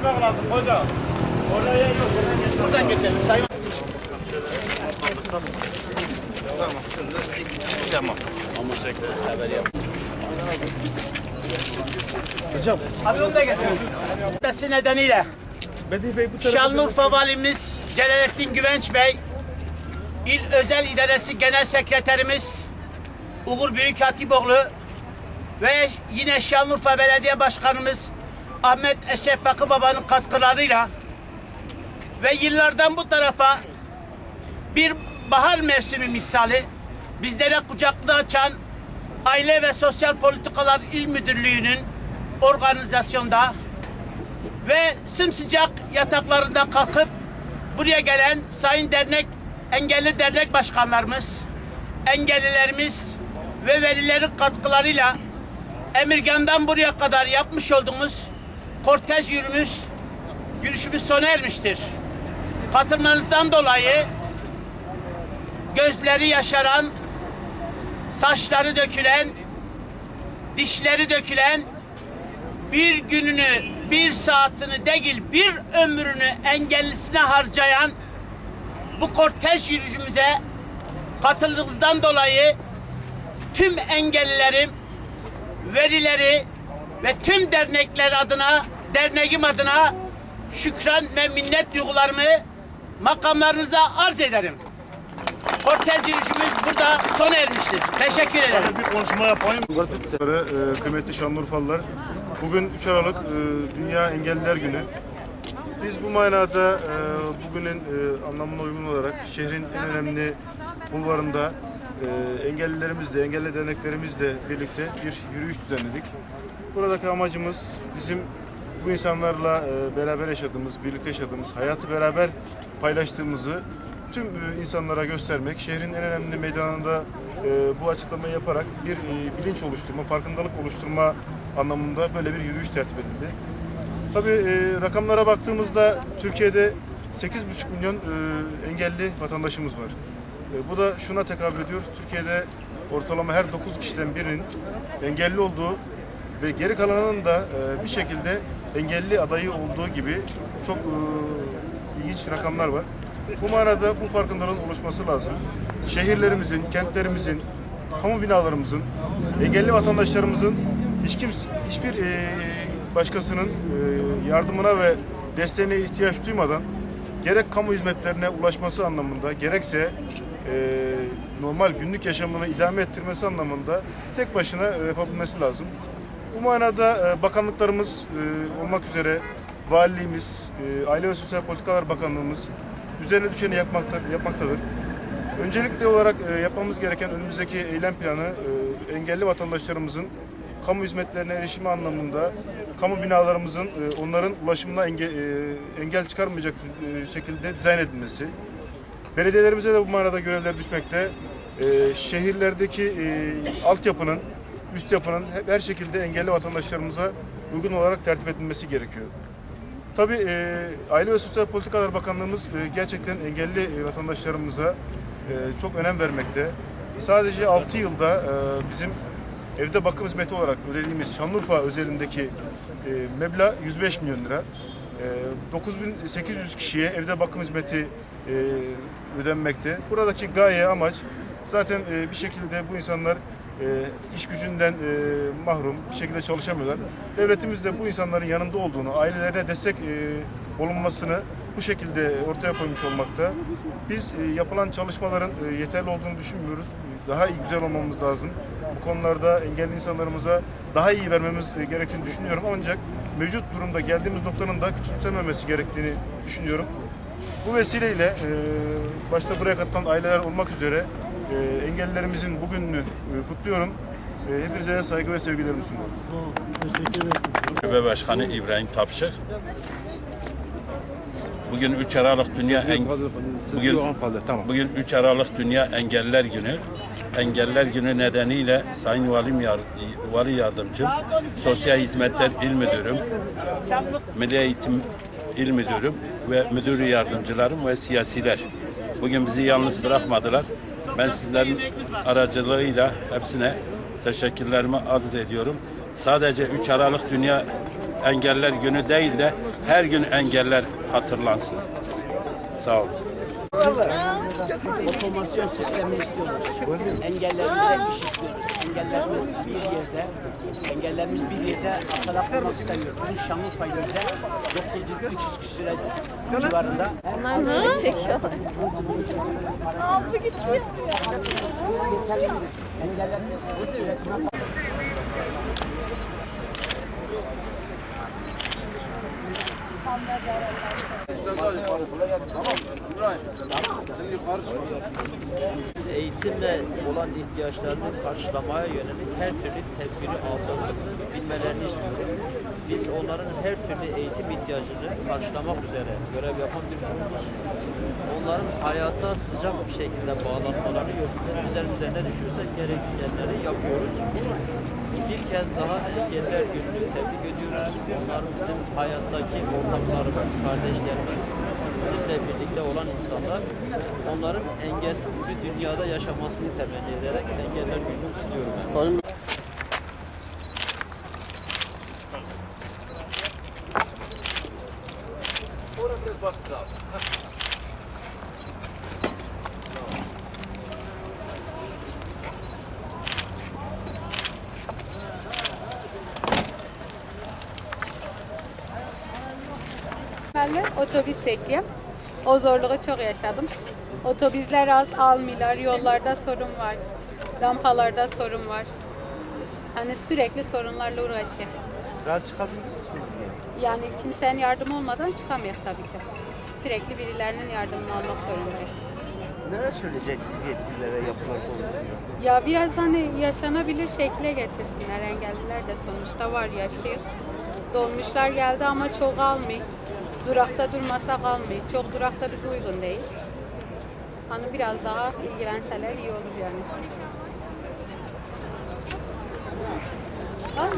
geçmek lazım hoca. Orada yer yok. Buradan geçelim sayın. Tamam. Ama haber yap. Abi onu da getirin. Desi nedeniyle Bedih Bey bu Şanlıurfa Valimiz Celalettin Güvenç Bey, İl Özel İdaresi Genel Sekreterimiz Uğur Büyükhatipoğlu ve yine Şanlıurfa Belediye Başkanımız Ahmet Eşref Fakı Baba'nın katkılarıyla ve yıllardan bu tarafa bir bahar mevsimi misali bizlere kucaklığı açan Aile ve Sosyal Politikalar İl Müdürlüğü'nün organizasyonda ve sımsıcak yataklarından kalkıp buraya gelen sayın dernek engelli dernek başkanlarımız, engellilerimiz ve velilerin katkılarıyla Emirgan'dan buraya kadar yapmış olduğumuz kortej yürümüş, yürüyüşümüz sona ermiştir. Katılmanızdan dolayı gözleri yaşaran, saçları dökülen, dişleri dökülen bir gününü, bir saatini değil bir ömrünü engellisine harcayan bu kortej yürüyüşümüze katıldığınızdan dolayı tüm engellilerim, velileri ve tüm dernekler adına, derneğim adına şükran ve minnet duygularımı makamlarınıza arz ederim. Kortej yürüyüşümüz burada sona ermiştir. Teşekkür ederim. Bir konuşma yapayım. E, kıymetli Şanlıurfalılar, bugün 3 Aralık e, Dünya Engelliler Günü. Biz bu manada e, bugünün anlamına uygun olarak şehrin en önemli bulvarında e, engellilerimizle, engelli derneklerimizle birlikte bir yürüyüş düzenledik. Buradaki amacımız bizim bu insanlarla e, beraber yaşadığımız, birlikte yaşadığımız, hayatı beraber paylaştığımızı tüm e, insanlara göstermek, şehrin en önemli meydanında e, bu açıklamayı yaparak bir bilinç oluşturma, farkındalık oluşturma anlamında böyle bir yürüyüş tertip edildi. Tabii rakamlara baktığımızda Türkiye'de 8,5 milyon engelli vatandaşımız var. E, bu da şuna tekabül ediyor. Türkiye'de ortalama her 9 kişiden birinin engelli olduğu ve geri kalanının da e, bir şekilde engelli adayı olduğu gibi çok e, ilginç rakamlar var. Bu manada bu farkındalığın oluşması lazım. Şehirlerimizin, kentlerimizin, kamu binalarımızın, engelli vatandaşlarımızın hiç kimse, hiçbir e, başkasının yardımına ve desteğine ihtiyaç duymadan gerek kamu hizmetlerine ulaşması anlamında gerekse e, normal günlük yaşamını idame ettirmesi anlamında tek başına e, yapabilmesi lazım. Bu manada e, bakanlıklarımız e, olmak üzere valiliğimiz, e, Aile ve Sosyal Politikalar Bakanlığımız üzerine düşeni yapmakta, yapmaktadır. Öncelikli olarak e, yapmamız gereken önümüzdeki eylem planı e, engelli vatandaşlarımızın kamu hizmetlerine erişimi anlamında kamu binalarımızın e, onların ulaşımına enge, e, engel çıkarmayacak e, şekilde dizayn edilmesi. Belediyelerimize de bu manada görevler düşmekte. E, şehirlerdeki e, altyapının, üst yapının her şekilde engelli vatandaşlarımıza uygun olarak tertip edilmesi gerekiyor. Tabii e, Aile ve Sosyal Politikalar Bakanlığımız e, gerçekten engelli e, vatandaşlarımıza e, çok önem vermekte. Sadece 6 yılda e, bizim evde bakım hizmeti olarak ödediğimiz Şanlıurfa özelindeki e, meblağ 105 milyon lira. E, 9800 kişiye evde bakım hizmeti e, ödenmekte. Buradaki gaye amaç zaten e, bir şekilde bu insanlar e, iş gücünden mahrum bir şekilde çalışamıyorlar. Devletimiz de bu insanların yanında olduğunu, ailelerine destek olunmasını bu şekilde ortaya koymuş olmakta. Biz yapılan çalışmaların yeterli olduğunu düşünmüyoruz. Daha iyi güzel olmamız lazım. Bu konularda engelli insanlarımıza daha iyi vermemiz gerektiğini düşünüyorum. Ancak mevcut durumda geldiğimiz noktanın da küçümsememesi gerektiğini düşünüyorum. Bu vesileyle e, başta buraya katılan aileler olmak üzere e, engellilerimizin bugününü e, kutluyorum. E, hepinize saygı ve sevgilerimi sunuyorum. Şube Başkanı İbrahim Tapşık. Bugün 3 Aralık Dünya en, bugün bugün 3 Aralık Dünya Engeller Günü. Engeller Günü nedeniyle Sayın Valim Yar, Vali Yardımcım, Sosyal Hizmetler İl Müdürüm, Milli Eğitim İl Müdürüm ve müdür yardımcılarım ve siyasiler bugün bizi yalnız bırakmadılar. Ben sizlerin aracılığıyla hepsine teşekkürlerimi arz ediyorum. Sadece 3 Aralık Dünya Engeller Günü değil de her gün engeller hatırlansın. Sağ olun. Otomasyon sistemini istiyoruz. Engellerimize şey istiyoruz. Engellerimiz bir yerde, engellerimiz bir yerde asalak olmak istemiyor. Biz Şanlıurfa yönünde 9300 küsüre civarında Onlar böyle çekiyorlar. Abla gitti. engellerimiz üretime eğitimle olan ihtiyaçlarını karşılamaya yönelik her türlü tedbiri aldığımızı bilmelerini istiyorum. Biz onların her türlü eğitim ihtiyacını karşılamak üzere görev yapan bir kurumuz. Onların hayata sıcak bir şekilde bağlanmaları yok. Üzerimize ne düşürse gerekenleri yapıyoruz. Bir kez daha engeller gününü tebrik ediyoruz. Onlar bizim hayattaki ortaklarımız, kardeşlerimiz, bizimle birlikte olan insanlar. Onların engelsiz bir dünyada yaşamasını temenni ederek engeller gününü kutluyorum. Ben de otobüs bekliyorum. O zorluğu çok yaşadım. Otobüsler az almıyorlar, yollarda sorun var, rampalarda sorun var. Hani sürekli sorunlarla uğraşıyor. Rahat çıkabildiniz mi? Yani kimsenin yardımı olmadan çıkamıyor tabii ki. Sürekli birilerinin yardımını almak zorundayız. Neler söyleyeceksiniz yetkililere yapılan konusunda? Ya biraz hani yaşanabilir şekle getirsinler engelliler de sonuçta var yaşıyor. Dolmuşlar geldi ama çok almıyor. Durakta durmasak almıyor. Çok durakta bize uygun değil. Hani biraz daha ilgilenseler iyi olur yani. Var.